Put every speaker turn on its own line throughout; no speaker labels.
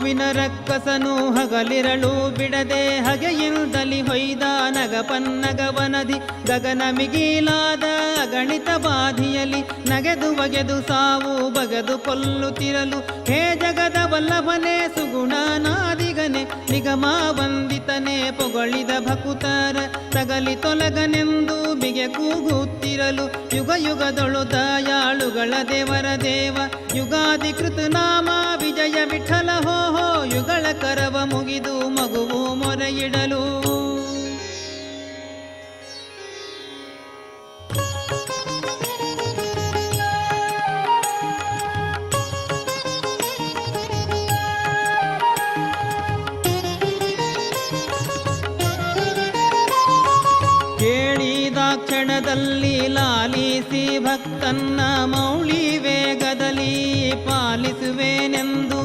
ಮಗುವಿನ ರಕ್ಕಸನು ಹಗಲಿರಳು, ಬಿಡದೆ ಹಗೆಯಿಂದಲಿ ಹೊಯ್ದ ನಗಪನ್ನಗವನದಿ ಗಗನ ಮಿಗಿಲಾದ ಗಣಿತ ಬಾಧಿಯಲಿ, ನಗೆದು ಬಗೆದು ಸಾವು, ಬಗೆದು ಕೊಲ್ಲುತ್ತಿರಲು ಹೇ ಜಗದ ವಲ್ಲಭನೆ, ಸುಗುಣನಾದಿಗನೆ, ನಿಗಮ ವಂದಿತನೆ, ಪೊಗಳಿದ ಭಕುತರ, ತಗಲಿ ತೊಲಗನೆಂದು ಬಿಗೆ ಕೂಗುತ್ತಿರಲು ಯುಗ ಯುಗದೊಳು ದಯಾಳುಗಳ ದೇವರ ದೇವ. ಯುಗಾದಿ ಕೃತ ನಾಮ ವಿಜಯ ವಿಠಲ ಹೋ ಹೋ, ಯುಗಳ ಕರವ ಮುಗಿದು ಮಗುವು ಮೊರೆಯಿಡಲು. ಕ್ಷಣದಲ್ಲಿ ಲಾಲಿಸಿ ಭಕ್ತನ್ನ ಮೌಳಿ ವೇಗದಲ್ಲಿ ಪಾಲಿಸುವೆನೆಂದು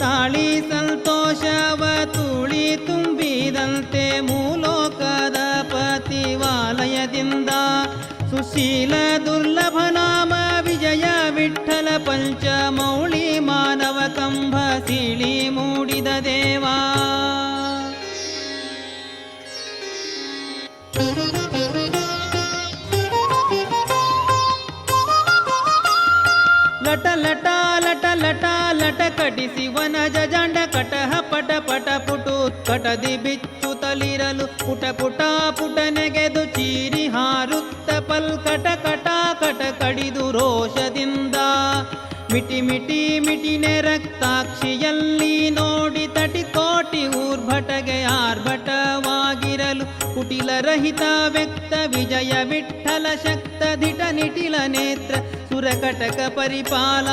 ತಾಳಿ ಸಂತೋಷವ ತುಳಿ ತುಂಬಿದಂತೆ ಮೂಲೋಕದ ಪತಿವಾಲಯದಿಂದ ಸುಶೀಲ ದುರ್ಲಭ ನಾಮ ವಿಜಯ ವಿಠಲ ಪಂಚ ಮೌಳಿ ಮಾನವ ಕಂಭ ಸಿಳಿ ಮೂಡಿದ ದೇವಾ. ಲಟ ಲಟ ಲಟ ಲಟ ಲಟ ಕಟಿಸಿ ವನಜ ಜಂಡ ಕಟಹ ಪಟ ಪಟ ಪುಟು ಕಟದಿ ಬಿಚ್ಚು ತಲಿರಲು ಪುಟ ಪುಟ ಪುಟ ನೆಗೆದು ಚೀರಿ ಹಾರುತ್ತ ಪಲ್ಕಟ ಕಟ ಕಟ ಕಡಿದು ರೋಷದಿಂದ. ಮಿಟಿ ಮಿಟಿ ಮಿಟಿನೆ ರಕ್ತಾಕ್ಷಿಯಲ್ಲಿ ನೋಡಿ ತಟಿ ಕೋಟಿ ಊರ್ಭಟಗೆ ಆರ್ಭಟವಾಗಿರಲು ಕುಟಿಲ ರಹಿತ ವ್ಯಕ್ತ ವಿಜಯ ವಿಠಲ ಶಕ್ತ ದಿಟ ನಿಟಿಲ ನೇತ್ರ ಸುರಕಟಕ ಪರಿಪಾಲ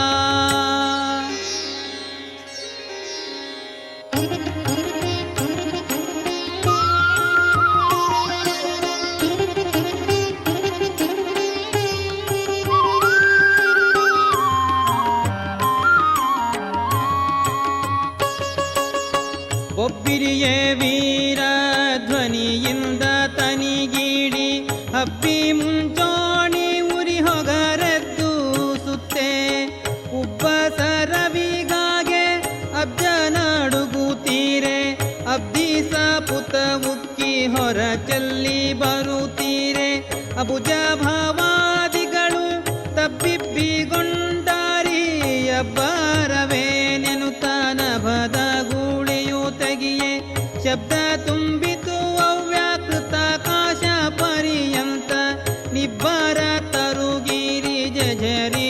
ಒಬ್ಬಿರಿಯೇ ವೀರ ಪುತ ಉಕ್ಕಿ ಹೊರ ಚೆಲ್ಲಿ ಬರುತ್ತೀರೆ. ಅಬುಜ ಭಾವಾದಿಗಳು ತಬ್ಬಿಬ್ಬಿಗೊಂಡಾರಿ ಅಬ್ಬರವೇ ನೆನುತಾನ ನಭದ ಗೂಳಿಯು ತೆಗಿಯೆ. ಶಬ್ದ ತುಂಬಿತು ಅವ್ಯಾಕೃತ ಕಾಶ ಪರ್ಯಂತ, ನಿಬ್ಬರ ತರುಗಿರಿ ಜಜರಿಸಲು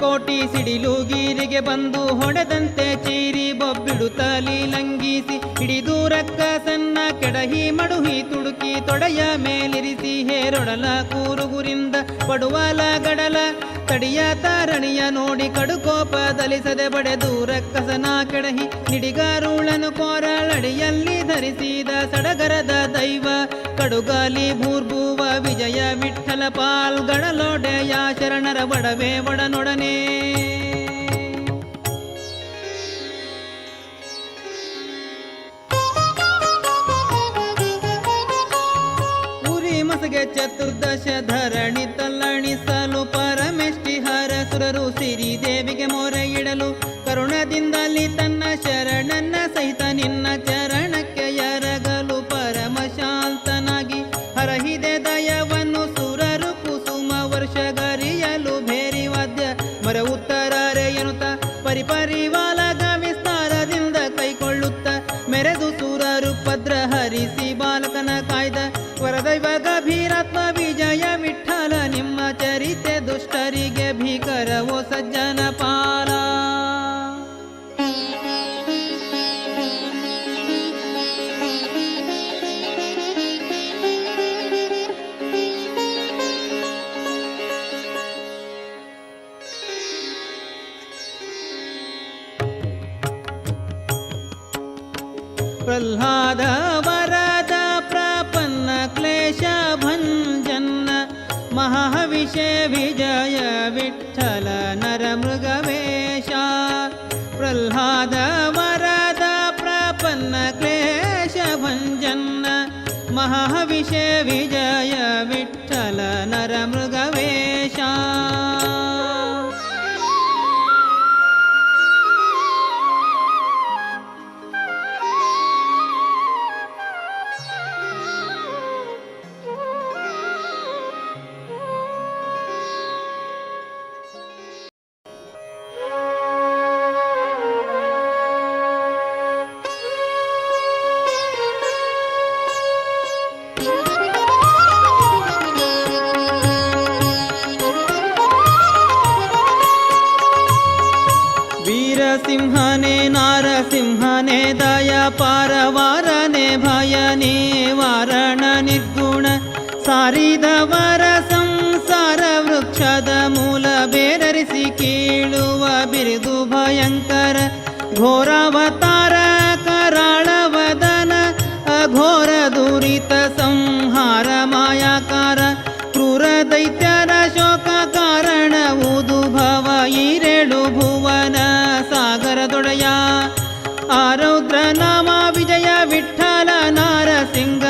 ಕೋಟಿ ಸಿಡಿಲು ಗೀರಿಗೆ ಬಂದು ಹೊಡೆದಂತೆ ಚೀರಿ ಬೊಬ್ಬಿಡುತ್ತಲಿ ಲಂಘಿಸಿ ಹಿಡಿದು ಸಣ್ಣ ಕೆಡಹಿ ಮಡುಹಿ ತುಡುಕಿ ತೊಡೆಯ ಮೇಲಿರಿಸಿ ಹೇರೊಡಲ ಕೂರುಗುರಿಂದ ಪಡುವಲ ಗಡಲ ತಡಿಯ ತಾರಣಿಯ ನೋಡಿ ಕಡುಕೋಪದಲಿಸದೆ ಬಡೆದು ರಕ್ಕಸನ ಕೆಡಹಿ ನಿಡಿಗಾರುಳನು ಕೋರಳಡಿಯಲ್ಲಿ ಧರಿಸಿದ ಸಡಗರದ ದೈವ, ಕಡುಗಾಲಿ ಭೂರ್ಭುವ ವಿಜಯ ವಿಠಲ ಪಾಲ್ಗಳಲೊಡೆಯ ಶರಣರ ಒಡವೆ ಒಡನೊಡನೆ. ಉರಿ ಮಸಗೆ ಚತುರ್ದಶ ಧರಣಿ ತಲ್ಲಣಿಸಲು ದುಷ್ಟರಿಗೆ ಭೀಕರವೋ ಸಜ್ಜನ ಪಾಲ ಪ್ರಹ್ಲಾದ ವರದ ಪ್ರಪನ್ನ ಕ್ಲೇಶ ಭಂಜನ್ನ ಮಹಾವಿಷೆ राद प्रापन्न क्लेशभञ्जन् महाविषे विजय विठ्ठल नरमृ ನಿವಾರಣ ನಿರ್ಗುಣ ಸಾರಿದವರ ಸಂಸಾರ ವೃಕ್ಷದ ಮೂಲ ಬೇರರಿಸಿ ಕೀಳುವ ಬಿರುದು ಭಯಂಕರ ಘೋರಾವತಾರ ಕರಾಳವದನ ಅಘೋರ ದುರಿತ ಸಂಹಾರ ಮಾಯಾಕಾರ, ಕ್ರೂರ ದೈತ್ಯರ ಶೋಕ ಕಾರಣ ಉದುಭವ ಈರೇಳು ಭುವನ ಸಾಗರದೊಡೆಯ, ಆರೌದ್ರ ನಾಮ திங்கள்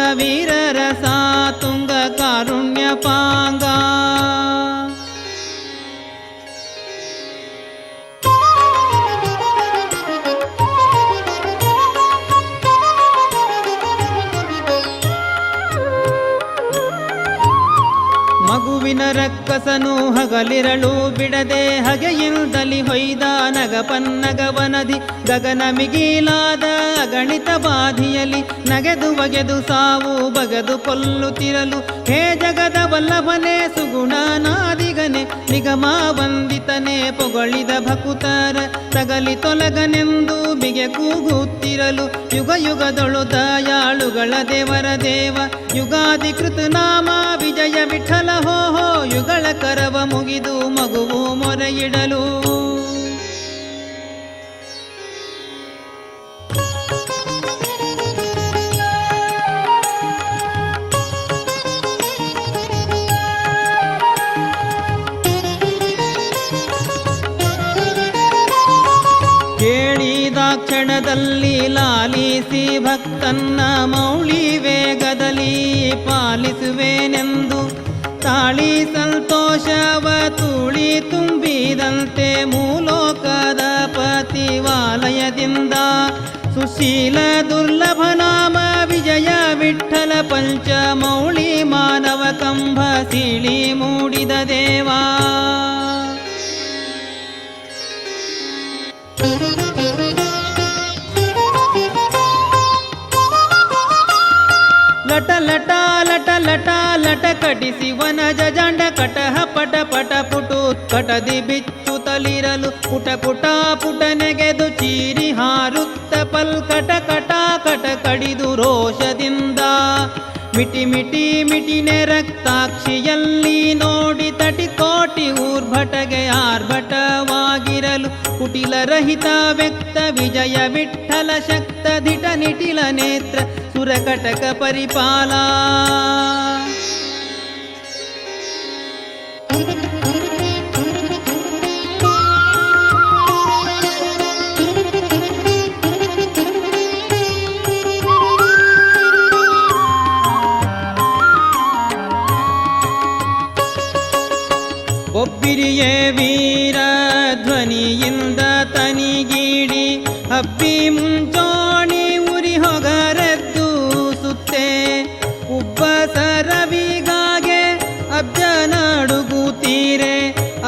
ಮಗುವಿನ ರಕ್ಕಸನು ಹಗಲಿರಳು, ಬಿಡದೆ ಹಗೆಯಿಂದಲಿ ಹೊಯ್ದ ನಗಪನ್ನಗವನದಿ ಗಗನ ಮಿಗಿಲಾದ ಗಣಿತ ಬಾಧಿಯಲಿ, ನಗೆದು ಬಗೆದು ಸಾವು, ಬಗೆದು ಕೊಲ್ಲುತ್ತಿರಲು ಹೇ ಜಗದ ವಲ್ಲಭನೆ ಸುಗುಣನಾದಿಗನೆ ನಿಗಮ ವಂದಿತನೆ, ಪೊಗಳಿದ ಭಕುತರ, ತಗಲಿ ತೊಲಗನೆಂದು ಬಿಗೆ ಕೂಗುತ್ತಿರಲು ಯುಗ ಯುಗದೊಳು ದಯಾಳುಗಳ ದೇವರ ದೇವ ಯುಗಾದಿ ಕೃತನಾಮ ವಿಜಯ ವಿಠಲ ಹೋ ಹೋ ಯುಗಳ ಕರವ ಮುಗಿದು ಮಗುವು ಮೊರೆಯಿಡಲು. ಕೇಳಿದಾಕ್ಷಣದಲ್ಲಿ ಲಾಲಿಸಿ ಭಕ್ತನ್ನ ಮೌಳಿ ವೇಗದಲ್ಲಿ ಪಾಲಿಸುವೆನೆಂದು ತಾಳಿ ಸಂತೋಷವ ತುಳಿ ತುಂಬಿದಂತೆ ಮೂಲೋಕದ ಪತಿವಾಲಯದಿಂದ ಸುಶೀಲ ದುರ್ಲಭ ನಾಮ ವಿಜಯ ವಿಠಲ ಪಂಚಮೌಳಿ ಮಾನವ ಕಂಭ ಸಿಳಿ ಮೂಡಿದ ದೇವಾ. ಲಟ ಲಟ ಲಟ ಲಟ ಲಟ ಕಡಿಸಿ ವನಜ ಜಾಂಡ ಕಟಹ ಪಟ ಪಟ ಪುಟು ಕಟದಿ ಬಿಚ್ಚು ತಲಿರಲು ಪುಟ ಪುಟ ಪುಟ ನೆಗೆದು ಚೀರಿ ಹಾರುತ್ತ ಪಲ್ಕಟ ಕಟ ಕಟ ಕಡಿದು ರೋಷದಿಂದ. ಮಿಟಿ ಮಿಟಿ ಮಿಟಿನೆ ರಕ್ತಾಕ್ಷಿಯಲ್ಲಿ ನೋಡಿ ತಟಿ ಕೋಟಿ ಊರ್ಭಟಗೆ ಆರ್ಭಟವಾಗಿರಲು ಕುಟಿಲ ರಹಿತ ವ್ಯಕ್ತ ವಿಜಯ ವಿಠಲ ಶಕ್ತ ದಿಟ ನಿಟಿಲ ನೇತ್ರ ಸುರಕಟಕ ಪರಿಪಾಲ ಒಬ್ಬಿರಿಯೇ ವೀರ ತನಿಯಿಂದ ತನಿಗೀಡಿ ಅಬ್ಬಿ ಮುಂಚೋಣಿ ಉರಿ ಹೊಗರದ್ದು ಸುತ್ತೆ. ಉಬ್ಬಸರವಿಗಾಗೆ ಅಬ್ಜನಾಡುಗುತ್ತೀರೆ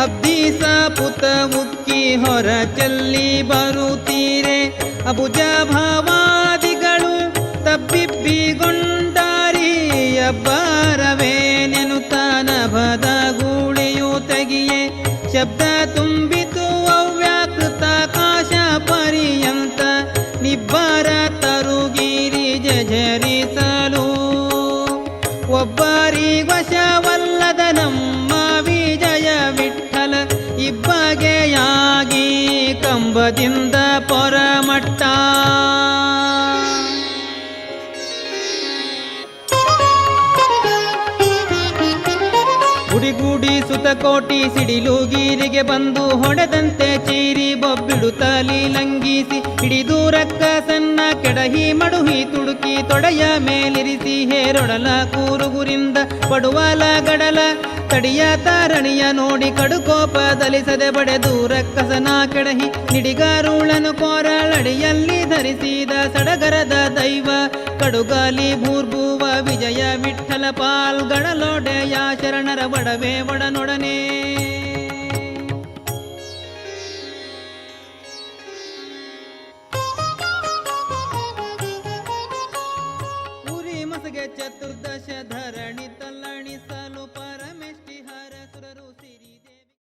ಅಬ್ದಿಸ ಪುತ ಉಕ್ಕಿ ಹೊರ ಚಲ್ಲಿ ಬರುತ್ತೀರೆ. ಅಬುಜ ಭಾವಾದಿಗಳು ತಬ್ಬಿಬ್ಬಿಗೊಂಡಾರಿ ಅಬ್ಬಾರವೇ ನೆನುತ್ತ ನಭದ ಗೂಳಿಯು ತೆಗಿಯೇ. ಶಬ್ದ ಜಜರಿಸಲು ಒಬ್ಬರಿ ವಶವಲ್ಲದ ನಮ್ಮ ವಿಜಯ ವಿಠಲ ಇಬ್ಬಗೆಯಾಗಿ ಕಂಬದಿಂದ ಪೊರಮಟ್ಟ. ಸುತಕೋಟಿ ಸಿಡಿಲು ಗೀರಿಗೆ ಬಂದು ಹೊಡೆದಂತೆ ಚೀರಿ ಬೊಬ್ಬಿಡುತ್ತಲಿ ಹಿಡಿದು ಸಣ್ಣ ಕೆಡಹಿ ಮಡುಹಿ ತುಡುಕಿ ತೊಡೆಯ ಮೇಲಿರಿಸಿ ಹೇರೊಡಲ ಕೂರುಗುರಿಂದ ಪಡುವಲ ಗಡಲ ತಡಿಯ ತಾರಣಿಯ ನೋಡಿ ಕಡುಕೋಪದಲಿಸದೆ ಬಡೆದು ರಕ್ಕಸನ ಕೆಡಹಿ ನಿಡಿಗಾರುಳನು ಕೋರಳಡಿಯಲ್ಲಿ ಧರಿಸಿದ ಸಡಗರದ ದೈವ ಕಡುಗಾಲಿ ಭೂರ್ಭುವ ವಿಜಯ ವಿಠಲ ಪಾಲ್ಗಳಲೊಡೆಯ ಶರಣರ ಒಡವೆ ಒಡನೊಡನೆ ಉರಿ ಮಸಗೆ ಚತುರ್ದಶ